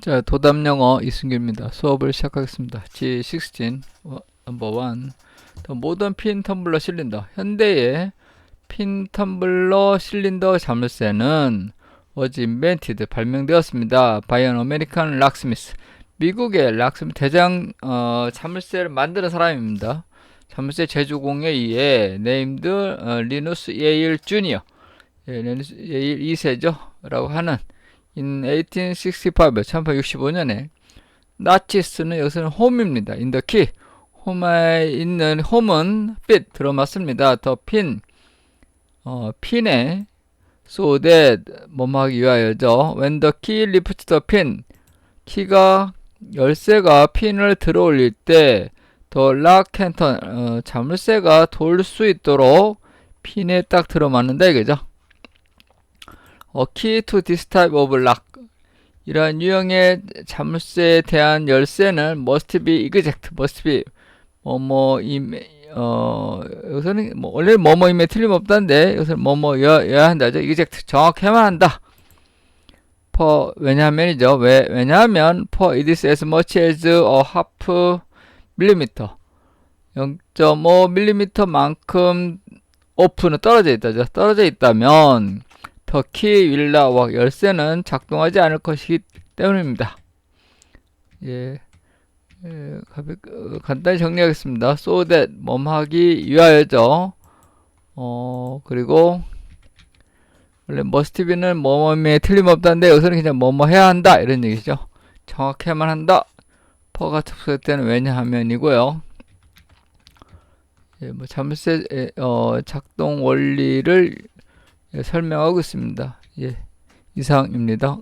자, 도담 영어 이승규입니다. 수업을 시작하겠습니다. G16 어, 넘버 1. 더 모던 핀 텀블러 실린더. 현대의 핀 텀블러 실린더 자물쇠는 was invented 발명되었습니다. by an American locksmith. 미국의 락스미스 대장 어, 자물쇠를 만드는 사람입니다. 자물쇠 제조공에 의해 named 어, 리누스 예일 주니어. 예, 리누스 예일 2세죠. 라고 하는 in 1865, 1865년에 나치스는 여기서는 홈입니다. in the key. 홈에 있는 홈은 fit 들어맞습니다. 더 핀, 어, 핀에 so that 뭐하기 위하여죠. when the key lifts the pin. 키가 열쇠가 핀을 들어 올릴 때 더 락 캔턴 어, 자물쇠가 돌 수 있도록 핀에 딱 들어맞는다 이거죠. A key to this type of lock. 이러한 유형의 자물쇠에 대한 열쇠는 must be exact, must be 뭐뭐임 어 여기서는 뭐 원래 뭐뭐임에 틀림없다는데 여기서는 뭐뭐여야 한다죠. exact 정확해야만 한다. for 왜냐하면이죠. 왜 왜냐하면 for it is as much as a half millimeter 0.5 mm만큼 오프는 떨어져 있다죠. 떨어져 있다면 더키 윌라와 열쇠는 작동하지 않을 것이기 때문입니다. 예, 예 가볍, 어, 간단히 정리하겠습니다. so that 몸하기 위하여죠. 어 그리고 원래 be는 뭐뭐에 틀림없다는데 여기서는 그냥 뭐뭐 해야 한다 이런 얘기죠. 정확해야만 한다. 퍼가 접속될 때는 왜냐하면이고요. 예, 뭐 자물쇠 에, 어, 작동 원리를 예, 설명하고 있습니다. 예, 이상입니다.